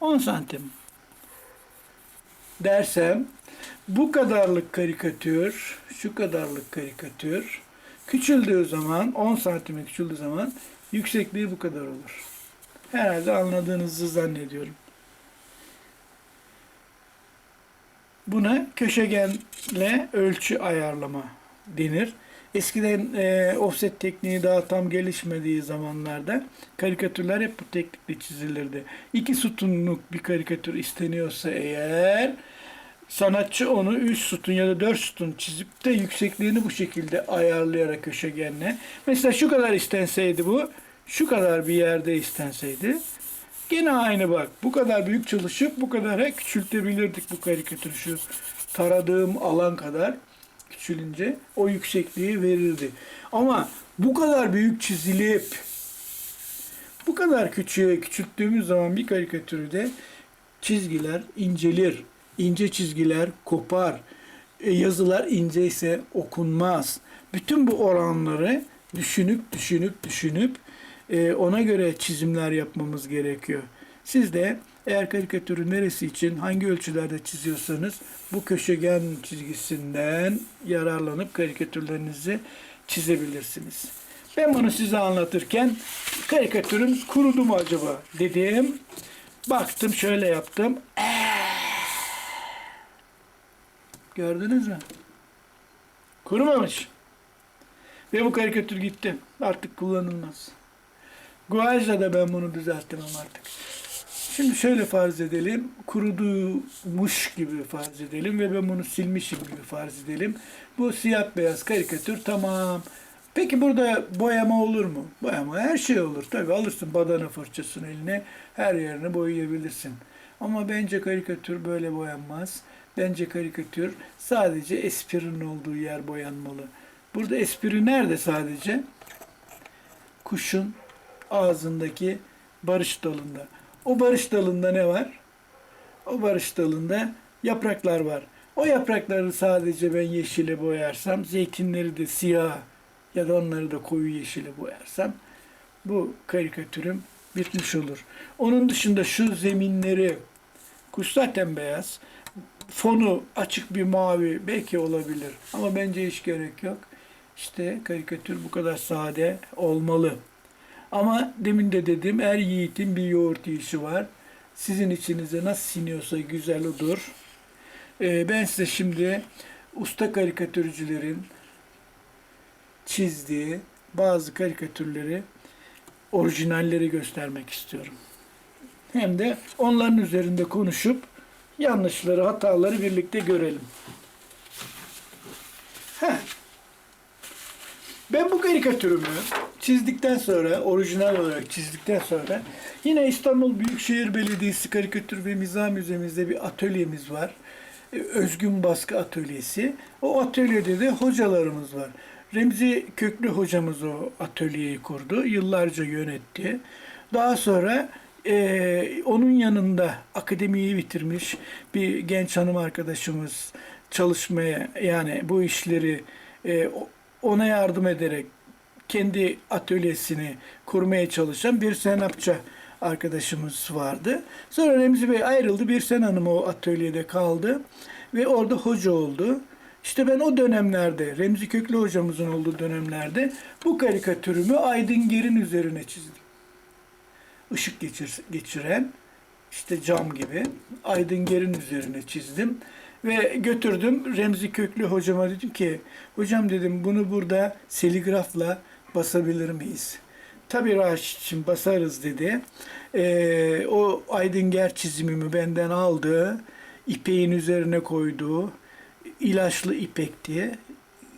10 santim dersem bu kadarlık karikatür, şu kadarlık karikatür küçüldüğü zaman 10 santime küçüldüğü zaman yüksekliği bu kadar olur. Herhalde anladığınızı zannediyorum. Buna köşegenle ölçü ayarlama denir. Eskiden e, offset tekniği daha tam gelişmediği zamanlarda karikatürler hep bu teknikle çizilirdi. İki sütunluk bir karikatür isteniyorsa eğer sanatçı onu 3 sütun ya da 4 sütun çizip de yüksekliğini bu şekilde ayarlayarak köşegenle. Mesela şu kadar istenseydi bu, şu kadar bir yerde istenseydi Gene aynı bak. Bu kadar büyük çalışıp bu kadar küçültebilirdik bu karikatürü. Şu taradığım alan kadar küçülünce o yüksekliği verirdi. Ama bu kadar büyük çizilip bu kadar küçüğe küçülttüğümüz zaman bir karikatürü de çizgiler incelir. ince çizgiler kopar. E, yazılar ince ise okunmaz. Bütün bu oranları düşünüp düşünüp düşünüp e, ona göre çizimler yapmamız gerekiyor. Siz de eğer karikatürü neresi için hangi ölçülerde çiziyorsanız bu köşegen çizgisinden yararlanıp karikatürlerinizi çizebilirsiniz. Ben bunu size anlatırken karikatürüm kurudu mu acaba dedim. Baktım şöyle yaptım. Gördünüz mü? Kurumamış. Ve bu karikatür gitti. Artık kullanılmaz. Guaj'la da ben bunu düzelttemem artık. Şimdi şöyle farz edelim. Kurudumuş gibi farz edelim ve ben bunu silmişim gibi farz edelim. Bu siyah beyaz karikatür tamam. Peki burada boyama olur mu? Boyama her şey olur. Tabi alırsın badana fırçasını eline her yerini boyayabilirsin. Ama bence karikatür böyle boyanmaz. Bence karikatür sadece esprinin olduğu yer boyanmalı. Burada espri nerede sadece? Kuşun ağzındaki barış dalında. O barış dalında ne var? O barış dalında yapraklar var. O yaprakları sadece ben yeşile boyarsam, zeytinleri de siyah ya da onları da koyu yeşile boyarsam bu karikatürüm bitmiş olur. Onun dışında şu zeminleri kuş zaten beyaz. Fonu açık bir mavi belki olabilir ama bence hiç gerek yok. İşte karikatür bu kadar sade olmalı. Ama demin de dedim her yiğitin bir yoğurt yiyişi var. Sizin içinize nasıl siniyorsa güzel odur. Ee, ben size şimdi usta karikatürcülerin çizdiği bazı karikatürleri, orijinalleri göstermek istiyorum. Hem de onların üzerinde konuşup yanlışları, hataları birlikte görelim. Heh. Ben bu karikatürümü çizdikten sonra, orijinal olarak çizdikten sonra yine İstanbul Büyükşehir Belediyesi Karikatür ve Mizah Müzemizde bir atölyemiz var. Ee, Özgün Baskı Atölyesi. O atölyede de hocalarımız var. Remzi Köklü hocamız o atölyeyi kurdu. Yıllarca yönetti. Daha sonra e, onun yanında akademiyi bitirmiş bir genç hanım arkadaşımız çalışmaya yani bu işleri e, ona yardım ederek kendi atölyesini kurmaya çalışan bir senapça arkadaşımız vardı. Sonra Remzi Bey ayrıldı. Bir sen hanım o atölyede kaldı ve orada hoca oldu. İşte ben o dönemlerde, Remzi Köklü hocamızın olduğu dönemlerde bu karikatürümü Aydın Ger'in üzerine çizdim. Işık geçir, geçiren, işte cam gibi Aydın Ger'in üzerine çizdim. Ve götürdüm Remzi Köklü hocama dedim ki hocam dedim bunu burada seligrafla basabilir miyiz? Tabii Raşit'ciğim basarız dedi. Ee, o Aydınger çizimimi benden aldı. ipeğin üzerine koydu. ilaçlı ipek diye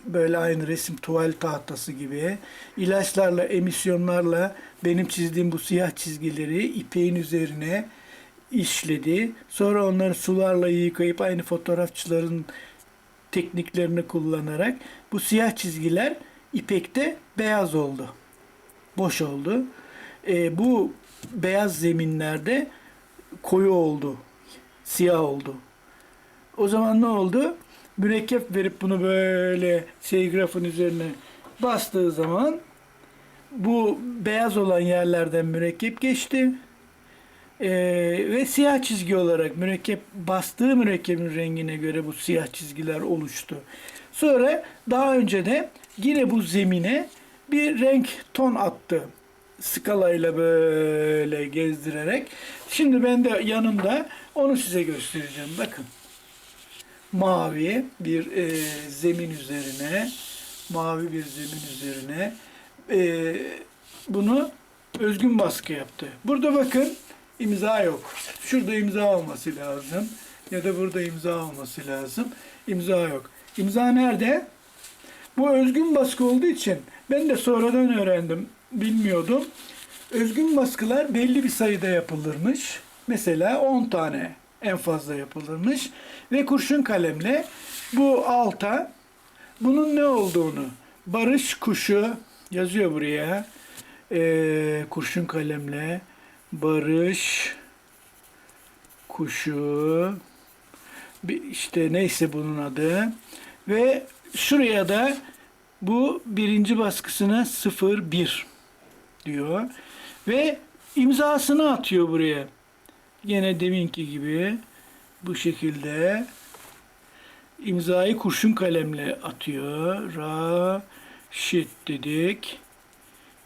böyle aynı resim tuval tahtası gibi ilaçlarla, emisyonlarla benim çizdiğim bu siyah çizgileri ipeğin üzerine işledi. Sonra onları sularla yıkayıp aynı fotoğrafçıların tekniklerini kullanarak bu siyah çizgiler ipekte beyaz oldu. Boş oldu. E, bu beyaz zeminlerde koyu oldu. Siyah oldu. O zaman ne oldu? Mürekkep verip bunu böyle seygrafın üzerine bastığı zaman bu beyaz olan yerlerden mürekkep geçti Ee, ve siyah çizgi olarak mürekkep bastığı mürekkebin rengine göre bu siyah çizgiler oluştu. Sonra daha önce de yine bu zemine bir renk ton attı. Skalayla böyle gezdirerek. Şimdi ben de yanımda onu size göstereceğim. Bakın. Mavi bir e, zemin üzerine mavi bir zemin üzerine e, bunu özgün baskı yaptı. Burada bakın imza yok. Şurada imza olması lazım. Ya da burada imza olması lazım. İmza yok. İmza nerede? Bu özgün baskı olduğu için ben de sonradan öğrendim. Bilmiyordum. Özgün baskılar belli bir sayıda yapılırmış. Mesela 10 tane en fazla yapılırmış. Ve kurşun kalemle bu alta bunun ne olduğunu barış kuşu yazıyor buraya. Ee, kurşun kalemle barış kuşu işte neyse bunun adı ve şuraya da bu birinci baskısına 01 diyor ve imzasını atıyor buraya. Gene deminki gibi bu şekilde imzayı kurşun kalemle atıyor. Raşit dedik.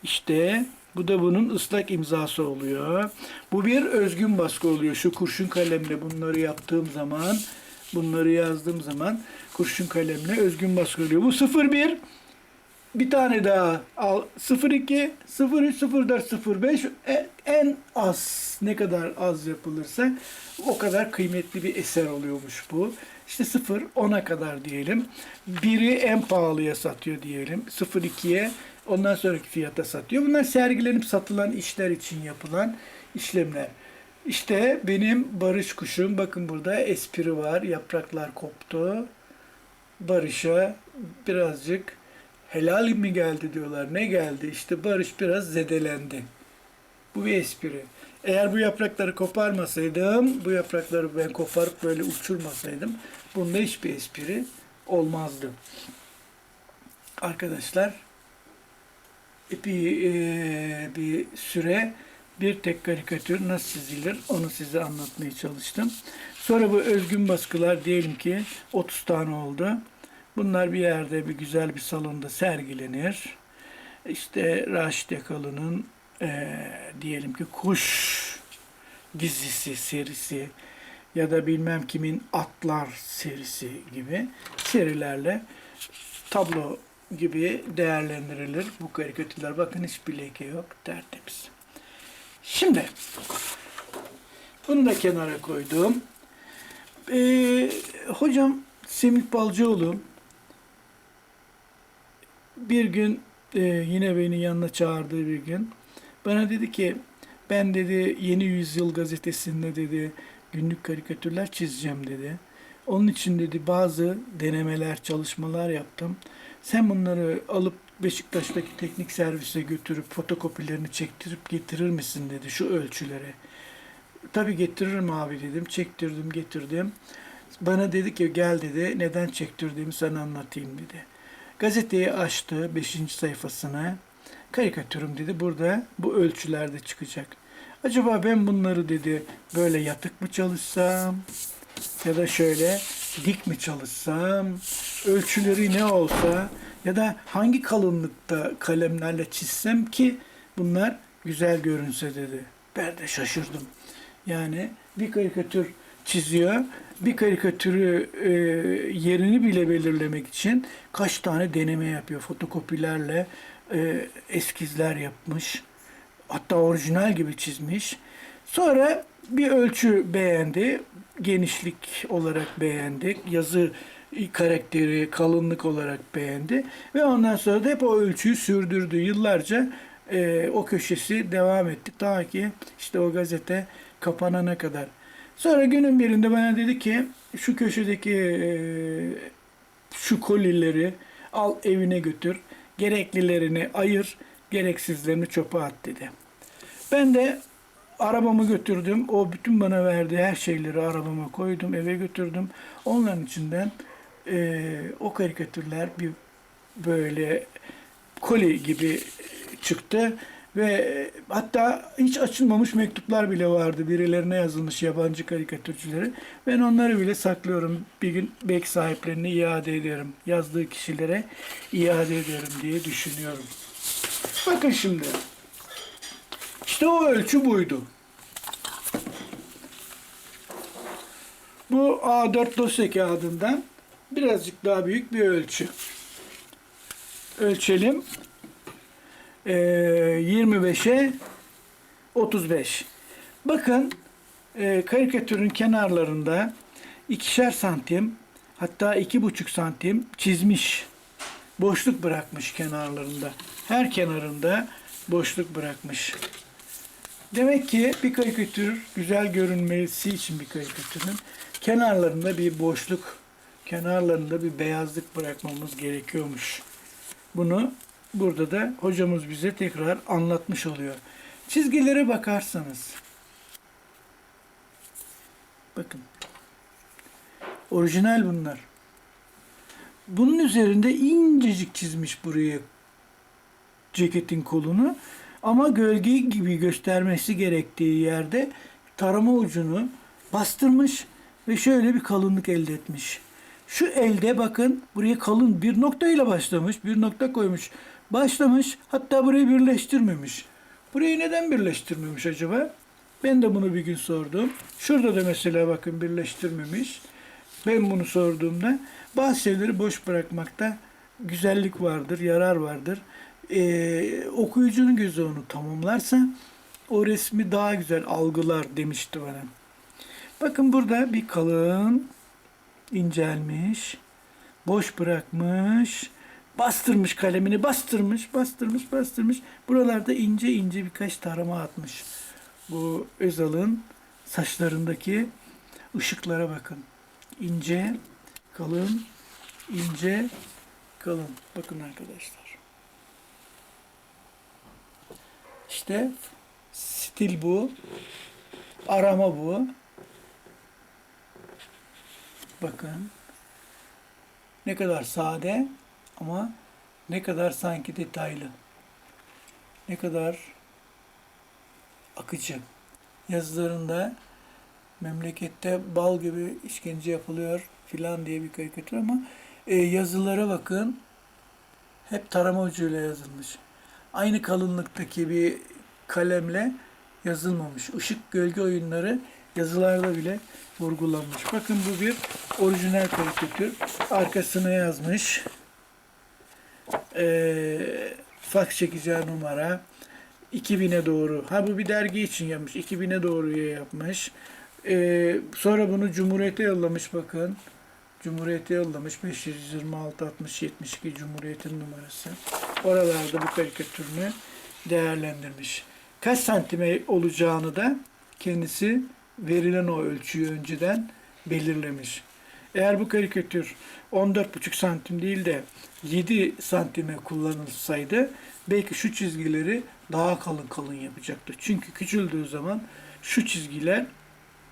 İşte bu da bunun ıslak imzası oluyor. Bu bir özgün baskı oluyor. Şu kurşun kalemle bunları yaptığım zaman, bunları yazdığım zaman kurşun kalemle özgün baskı oluyor. Bu 01 bir tane daha al 02 03 04 05 E- en az ne kadar az yapılırsa o kadar kıymetli bir eser oluyormuş bu. İşte 0 10'a kadar diyelim. Biri en pahalıya satıyor diyelim. 02'ye ondan sonraki fiyata satıyor. Bunlar sergilenip satılan işler için yapılan işlemler. İşte benim barış kuşum. Bakın burada espri var. Yapraklar koptu. Barış'a birazcık helal mi geldi diyorlar. Ne geldi? İşte Barış biraz zedelendi. Bu bir espri. Eğer bu yaprakları koparmasaydım, bu yaprakları ben koparıp böyle uçurmasaydım, bunda hiçbir espri olmazdı. Arkadaşlar, bir, e, bir süre bir tek karikatür nasıl çizilir onu size anlatmaya çalıştım. Sonra bu özgün baskılar diyelim ki 30 tane oldu. Bunlar bir yerde bir güzel bir salonda sergilenir. İşte Raşit Yakalı'nın eee, diyelim ki kuş dizisi, serisi ya da bilmem kimin atlar serisi gibi serilerle tablo gibi değerlendirilir bu karikatürler. Bakın hiçbir leke yok, tertemiz. Şimdi bunu da kenara koydum. Ee, hocam Semih Balcıoğlu bir gün e, yine beni yanına çağırdığı bir gün bana dedi ki ben dedi Yeni Yüzyıl gazetesinde dedi günlük karikatürler çizeceğim dedi. Onun için dedi bazı denemeler, çalışmalar yaptım. Sen bunları alıp Beşiktaş'taki teknik servise götürüp fotokopilerini çektirip getirir misin dedi şu ölçülere. Tabii getiririm abi dedim. Çektirdim, getirdim. Bana dedi ki gel dedi neden çektirdiğimi sana anlatayım dedi. Gazeteyi açtı 5. sayfasına. Karikatürüm dedi burada bu ölçülerde çıkacak. Acaba ben bunları dedi böyle yatık mı çalışsam ya da şöyle dik mi çalışsam ölçüleri ne olsa ya da hangi kalınlıkta kalemlerle çizsem ki bunlar güzel görünse dedi. Ben de şaşırdım. Yani bir karikatür çiziyor. Bir karikatürü e, yerini bile belirlemek için kaç tane deneme yapıyor. Fotokopilerle e, eskizler yapmış. Hatta orijinal gibi çizmiş. Sonra bir ölçü beğendi. Genişlik olarak beğendi. Yazı karakteri, kalınlık olarak beğendi. Ve ondan sonra da hep o ölçüyü sürdürdü. Yıllarca e, o köşesi devam etti. Ta ki işte o gazete kapanana kadar. Sonra günün birinde bana dedi ki şu köşedeki e, şu kolileri al evine götür. Gereklilerini ayır, gereksizlerini çöpe at dedi. Ben de arabamı götürdüm. O bütün bana verdiği her şeyleri arabama koydum, eve götürdüm. Onların içinden e, o karikatürler bir böyle koli gibi çıktı Ve e, hatta hiç açılmamış mektuplar bile vardı birilerine yazılmış yabancı karikatürcülere. Ben onları bile saklıyorum. Bir gün belki sahiplerine iade ederim. Yazdığı kişilere iade ederim diye düşünüyorum. Bakın şimdi. İşte o ölçü buydu. Bu A4 dosya kağıdından birazcık daha büyük bir ölçü. Ölçelim. Ee, 25'e 35. Bakın e, karikatürün kenarlarında ikişer santim hatta iki buçuk santim çizmiş. Boşluk bırakmış kenarlarında. Her kenarında boşluk bırakmış. Demek ki bir karikatür güzel görünmesi için bir karikatürün kenarlarında bir boşluk, kenarlarında bir beyazlık bırakmamız gerekiyormuş. Bunu burada da hocamız bize tekrar anlatmış oluyor. Çizgilere bakarsanız bakın orijinal bunlar. Bunun üzerinde incecik çizmiş buraya ceketin kolunu ama gölge gibi göstermesi gerektiği yerde tarama ucunu bastırmış ve şöyle bir kalınlık elde etmiş. Şu elde bakın buraya kalın bir noktayla başlamış, bir nokta koymuş. Başlamış hatta burayı birleştirmemiş. Burayı neden birleştirmemiş acaba? Ben de bunu bir gün sordum. Şurada da mesela bakın birleştirmemiş. Ben bunu sorduğumda bazı şeyleri boş bırakmakta güzellik vardır, yarar vardır. Ee, okuyucunun gözü onu tamamlarsa o resmi daha güzel algılar demişti bana. Bakın burada bir kalın incelmiş, boş bırakmış, bastırmış kalemini, bastırmış, bastırmış, bastırmış. Buralarda ince ince birkaç tarama atmış. Bu Özal'ın saçlarındaki ışıklara bakın. İnce, kalın, ince, kalın. Bakın arkadaşlar. İşte stil bu. Arama bu. Bakın. Ne kadar sade ama ne kadar sanki detaylı. Ne kadar akıcı. Yazılarında memlekette bal gibi işkence yapılıyor filan diye bir karikatür ama e, yazılara bakın hep tarama ucuyla yazılmış. Aynı kalınlıktaki bir kalemle yazılmamış. Işık gölge oyunları yazılarda bile vurgulanmış. Bakın bu bir orijinal karikatür. Arkasına yazmış. Ee, faks çekeceği numara 2000'e doğru. Ha bu bir dergi için yapmış. 2000'e doğruya yapmış. Ee, sonra bunu Cumhuriyet'e yollamış bakın. Cumhuriyet'e yollamış. 526 60 72 Cumhuriyet'in numarası. Oralarda bu karikatürünü değerlendirmiş. Kaç santime olacağını da kendisi verilen o ölçüyü önceden belirlemiş. Eğer bu karikatür 14,5 santim değil de 7 santime kullanılsaydı belki şu çizgileri daha kalın kalın yapacaktı. Çünkü küçüldüğü zaman şu çizgiler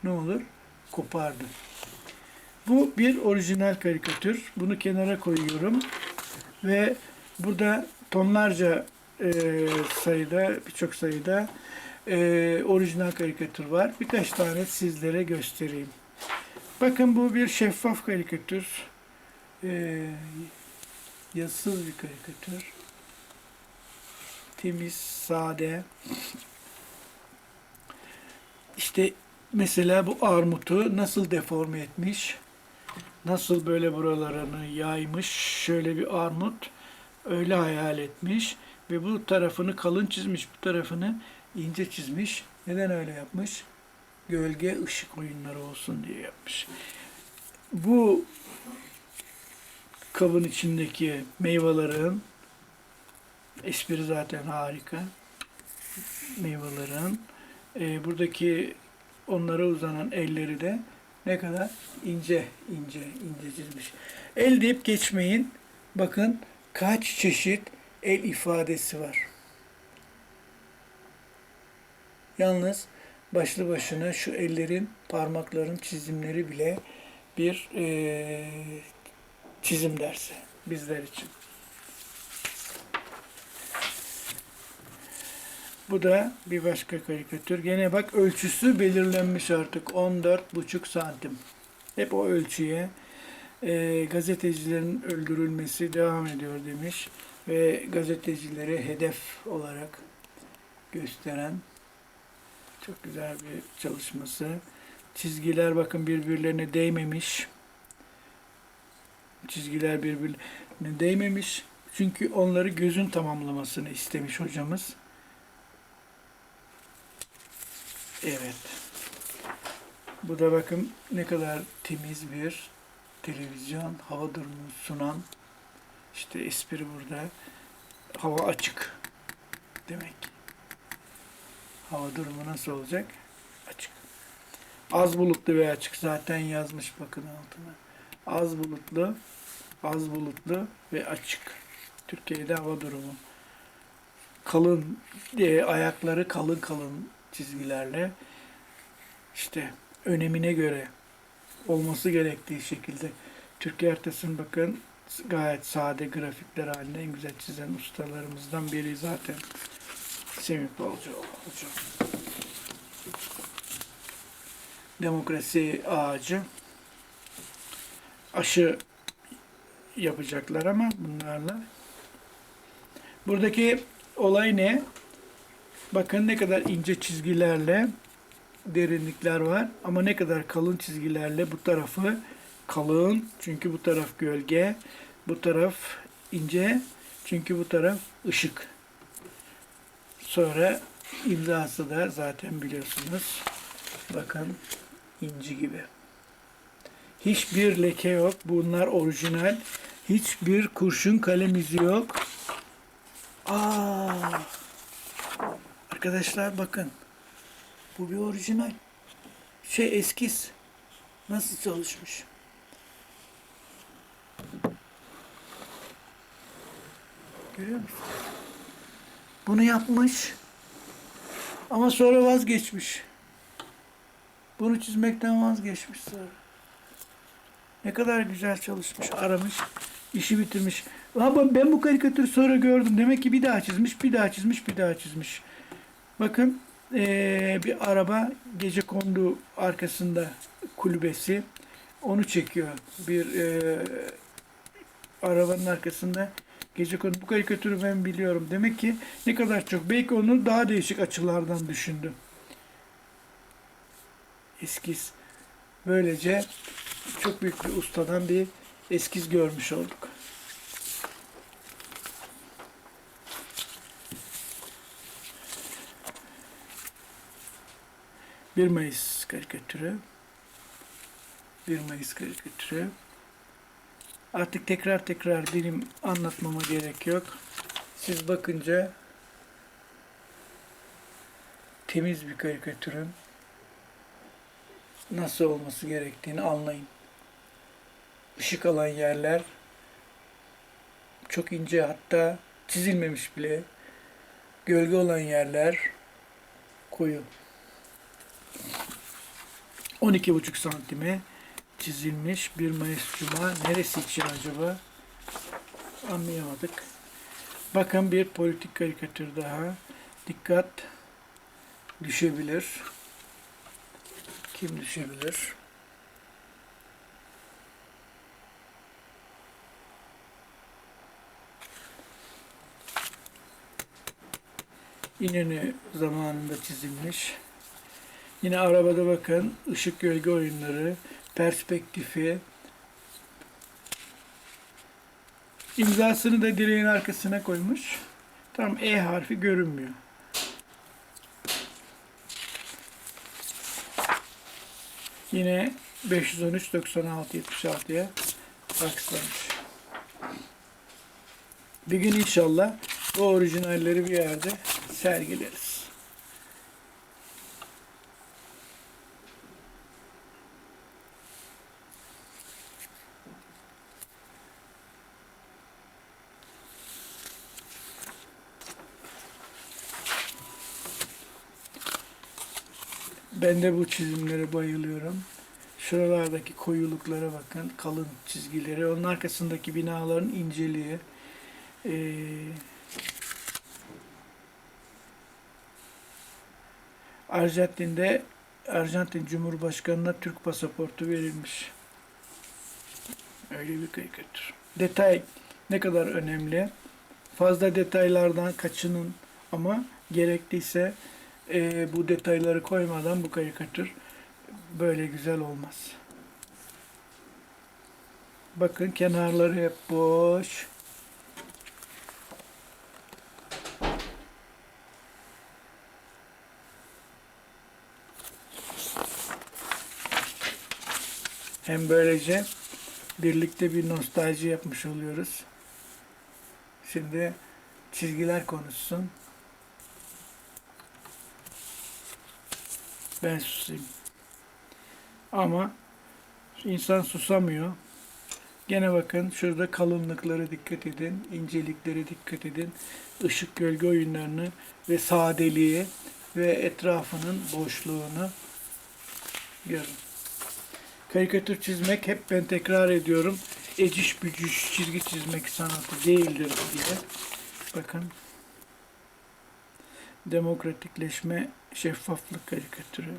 ne olur? Kopardı. Bu bir orijinal karikatür. Bunu kenara koyuyorum. Ve burada tonlarca e, sayıda, birçok sayıda e, orijinal karikatür var. Birkaç tane sizlere göstereyim. Bakın bu bir şeffaf karikatür. E, yazısız bir karikatür. Temiz, sade. İşte mesela bu armutu nasıl deforme etmiş? Nasıl böyle buralarını yaymış? Şöyle bir armut öyle hayal etmiş ve bu tarafını kalın çizmiş, bu tarafını ince çizmiş. Neden öyle yapmış? Gölge ışık oyunları olsun diye yapmış. Bu kabın içindeki meyvelerin espri zaten harika. Meyvelerin e, buradaki onlara uzanan elleri de ne kadar ince ince ince çizmiş. El deyip geçmeyin. Bakın kaç çeşit el ifadesi var. Yalnız başlı başına şu ellerin, parmakların çizimleri bile bir e, çizim dersi bizler için. Bu da bir başka karikatür. Gene bak ölçüsü belirlenmiş artık. 14,5 santim. Hep o ölçüye. Ee, gazetecilerin öldürülmesi devam ediyor demiş. Ve gazetecileri hedef olarak gösteren çok güzel bir çalışması. Çizgiler bakın birbirlerine değmemiş. Çizgiler birbirlerine değmemiş. Çünkü onları gözün tamamlamasını istemiş hocamız. Evet. Bu da bakın ne kadar temiz bir televizyon hava durumu sunan işte espri burada hava açık demek. Hava durumu nasıl olacak? Açık. Az bulutlu ve açık zaten yazmış bakın altına. Az bulutlu, az bulutlu ve açık. Türkiye'de hava durumu. Kalın, e, ayakları kalın kalın çizgilerle işte önemine göre olması gerektiği şekilde Türkiye haritasını bakın gayet sade grafikler halinde en güzel çizen ustalarımızdan biri zaten Semih Balcıoğlu hocam. Demokrasi ağacı aşı yapacaklar ama bunlarla. Buradaki olay ne? Bakın ne kadar ince çizgilerle derinlikler var ama ne kadar kalın çizgilerle bu tarafı kalın çünkü bu taraf gölge, bu taraf ince çünkü bu taraf ışık. Sonra imzası da zaten biliyorsunuz. Bakın inci gibi. Hiçbir leke yok. Bunlar orijinal. Hiçbir kurşun kalem izi yok. Aa! Arkadaşlar bakın. Bu bir orijinal. Şey eskiz. Nasıl çalışmış? Görüyor musun? Bunu yapmış. Ama sonra vazgeçmiş. Bunu çizmekten vazgeçmiş sonra. Ne kadar güzel çalışmış, aramış, işi bitirmiş. Ama ben bu karikatürü sonra gördüm. Demek ki bir daha çizmiş, bir daha çizmiş, bir daha çizmiş. Bakın eee, bir araba gece kondu arkasında kulübesi. Onu çekiyor. Bir eee, arabanın arkasında gece kondu. Bu karikatürü ben biliyorum. Demek ki ne kadar çok. Belki onu daha değişik açılardan düşündü. Eskiz. Böylece çok büyük bir ustadan bir eskiz görmüş olduk. Bir Mayıs karikatürü. 1 Mayıs karikatürü. Artık tekrar tekrar benim anlatmama gerek yok. Siz bakınca temiz bir karikatürün nasıl olması gerektiğini anlayın. Işık alan yerler çok ince hatta çizilmemiş bile. Gölge olan yerler koyu. 12,5 santime çizilmiş 1 Mayıs Cuma. Neresi için acaba? Anlayamadık. Bakın bir politik karikatür daha. Dikkat düşebilir. Kim düşebilir? İnönü zamanında çizilmiş. Yine arabada bakın ışık gölge oyunları, perspektifi. İmzasını da direğin arkasına koymuş. Tam E harfi görünmüyor. Yine 513 96 76'ya akslamış. Bir gün inşallah bu orijinalleri bir yerde sergileriz. Ben de bu çizimlere bayılıyorum. Şuralardaki koyuluklara bakın, kalın çizgileri, onun arkasındaki binaların inceliği. Ee, Arjantin'de Arjantin Cumhurbaşkanı'na Türk pasaportu verilmiş. Öyle bir karikatür. Detay ne kadar önemli. Fazla detaylardan kaçının ama gerekliyse e, bu detayları koymadan bu karikatür böyle güzel olmaz. Bakın kenarları hep boş. Hem böylece birlikte bir nostalji yapmış oluyoruz. Şimdi çizgiler konuşsun. Ben susayım. Ama insan susamıyor. Gene bakın şurada kalınlıklara dikkat edin, inceliklere dikkat edin. Işık gölge oyunlarını ve sadeliği ve etrafının boşluğunu görün. Karikatür çizmek hep ben tekrar ediyorum. Eciş bücüş çizgi çizmek sanatı değildir diye. Bakın. Demokratikleşme, şeffaflık karikatürü.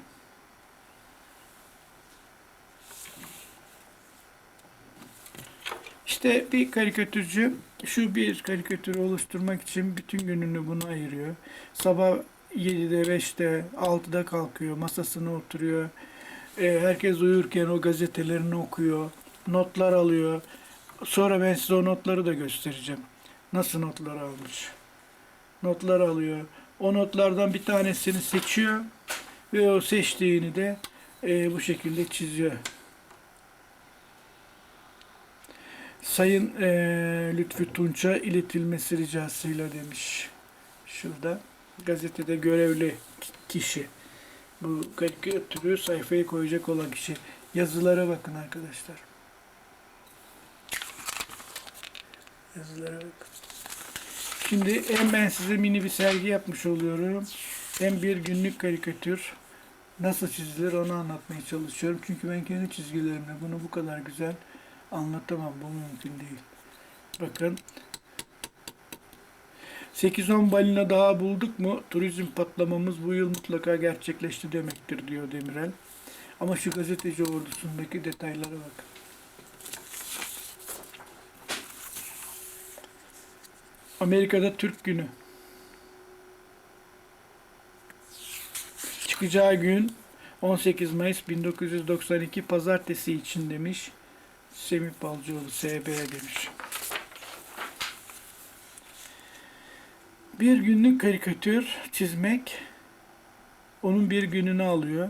İşte bir karikatürcü şu bir karikatürü oluşturmak için bütün gününü buna ayırıyor. Sabah 7'de, 5'te, 6'da kalkıyor, masasına oturuyor. E, herkes uyurken o gazetelerini okuyor, notlar alıyor. Sonra ben size o notları da göstereceğim. Nasıl notlar almış. Notlar alıyor. O notlardan bir tanesini seçiyor ve o seçtiğini de e, bu şekilde çiziyor. Sayın e, Lütfü Tunç'a iletilmesi ricasıyla demiş. Şurada gazetede görevli kişi. Bu karikatürü sayfaya koyacak olan kişi. Yazılara bakın arkadaşlar. Yazılara bakın. Şimdi hem ben size mini bir sergi yapmış oluyorum. Hem bir günlük karikatür nasıl çizilir onu anlatmaya çalışıyorum. Çünkü ben kendi çizgilerimle bunu bu kadar güzel anlatamam. Bu mümkün değil. Bakın 8-10 balina daha bulduk mu turizm patlamamız bu yıl mutlaka gerçekleşti demektir diyor Demirel. Ama şu gazeteci ordusundaki detaylara bakın. Amerika'da Türk Günü. Çıkacağı gün 18 Mayıs 1992 Pazartesi için demiş. Semih Balcıoğlu SB demiş. Bir günlük karikatür çizmek onun bir gününü alıyor.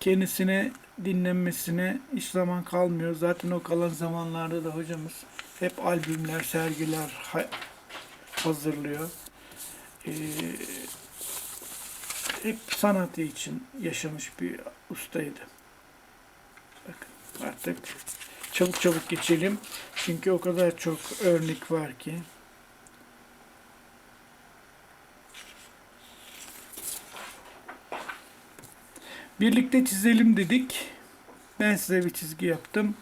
Kendisine dinlenmesine hiç zaman kalmıyor. Zaten o kalan zamanlarda da hocamız hep albümler, sergiler hazırlıyor. Ee, hep sanatı için yaşamış bir ustaydı. Bakın artık çabuk çabuk geçelim. Çünkü o kadar çok örnek var ki. Birlikte çizelim dedik. Ben size bir çizgi yaptım.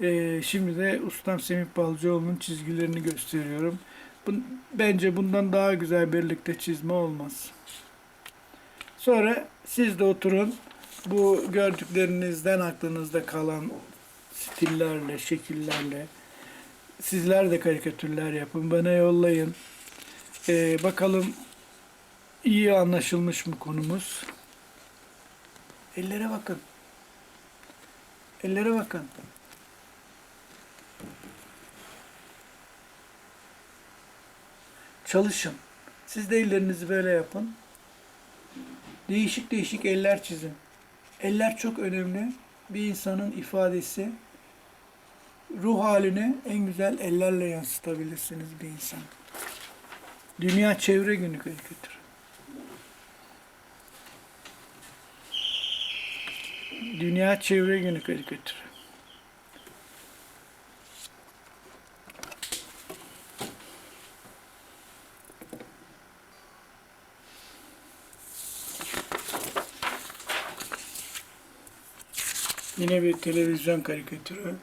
Ee, şimdi de ustam Semih Balcıoğlu'nun çizgilerini gösteriyorum. Bence bundan daha güzel birlikte çizme olmaz. Sonra siz de oturun. Bu gördüklerinizden aklınızda kalan stillerle, şekillerle sizler de karikatürler yapın. Bana yollayın. Ee, bakalım iyi anlaşılmış mı konumuz? Ellere bakın. Ellere bakın. Çalışın. Siz de ellerinizi böyle yapın. Değişik değişik eller çizin. Eller çok önemli. Bir insanın ifadesi, ruh halini en güzel ellerle yansıtabilirsiniz bir insan. Dünya Çevre Günü karikatürü. Dünya Çevre Günü karikatürü. Yine bir televizyon karikatürü.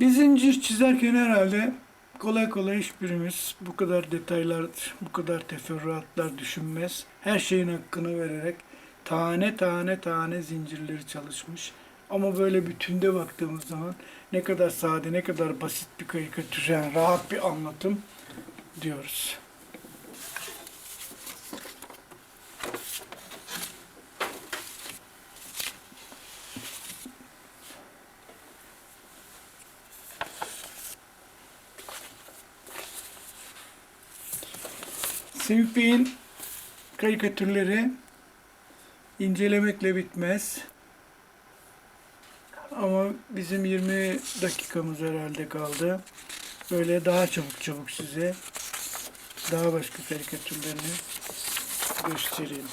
Bir zincir çizerken herhalde kolay kolay hiçbirimiz bu kadar detaylar, bu kadar teferruatlar düşünmez. Her şeyin hakkını vererek tane tane tane zincirleri çalışmış. Ama böyle bütünde baktığımız zaman ne kadar sade, ne kadar basit bir karikatür, yani rahat bir anlatım diyoruz. Semih Bey'in karikatürleri incelemekle bitmez. Ama bizim 20 dakikamız herhalde kaldı. Böyle daha çabuk çabuk size daha başka karikatürlerini göstereyim.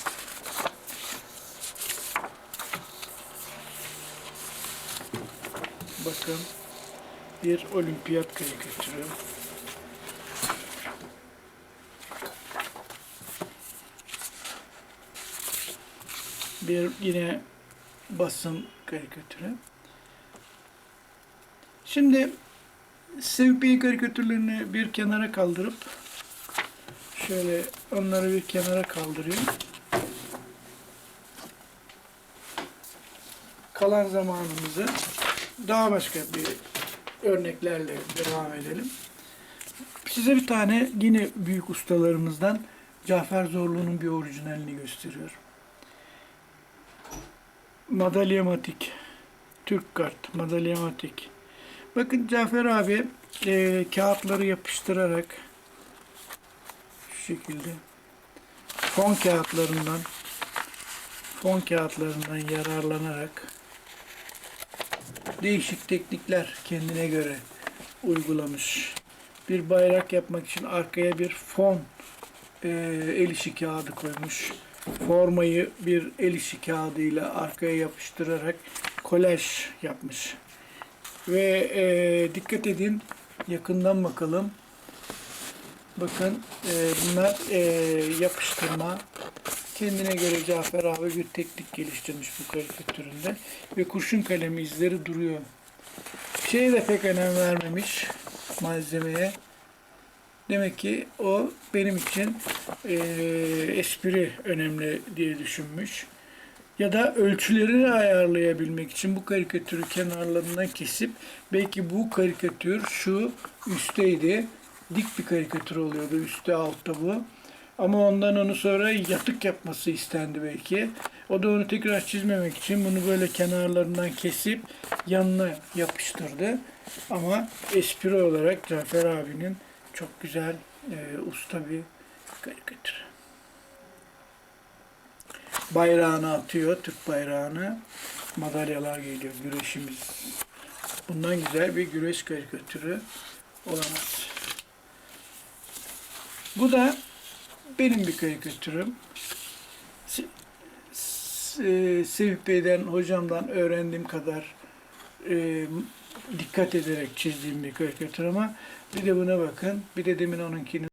Bakın bir olimpiyat karikatürü. Bir yine basın karikatürü. Şimdi Sevgi karikatürlerini bir kenara kaldırıp şöyle onları bir kenara kaldırayım. Kalan zamanımızı daha başka bir örneklerle devam edelim. Size bir tane yine büyük ustalarımızdan Cafer Zorlu'nun bir orijinalini gösteriyorum. Madalyamatik. Türk kart. Madalyamatik. Bakın Cafer abi e, kağıtları yapıştırarak şu şekilde fon kağıtlarından fon kağıtlarından yararlanarak değişik teknikler kendine göre uygulamış. Bir bayrak yapmak için arkaya bir fon e, el işi kağıdı koymuş. Formayı bir el işi kağıdıyla arkaya yapıştırarak kolaj yapmış. Ve e, dikkat edin yakından bakalım. Bakın e, bunlar e, yapıştırma. Kendine göre Cafer abi bir teknik geliştirmiş bu karikatüründe. Ve kurşun kalemi izleri duruyor. Şeye de pek önem vermemiş malzemeye. Demek ki o benim için e, espri önemli diye düşünmüş. Ya da ölçülerini ayarlayabilmek için bu karikatürü kenarlarından kesip belki bu karikatür şu üstteydi. Dik bir karikatür oluyordu üstte altta bu. Ama ondan onu sonra yatık yapması istendi belki. O da onu tekrar çizmemek için bunu böyle kenarlarından kesip yanına yapıştırdı. Ama espri olarak Cafer abinin çok güzel e, usta bir karikatür. Bayrağını atıyor, Türk bayrağını. Madalyalar geliyor, güreşimiz. Bundan güzel bir güreş karikatürü olamaz. Bu da benim bir karikatürüm. Se- Se- Sevip Bey'den, hocamdan öğrendiğim kadar e, dikkat ederek çizdiğim bir karikatür ama bir de buna bakın. Bir de demin onunkini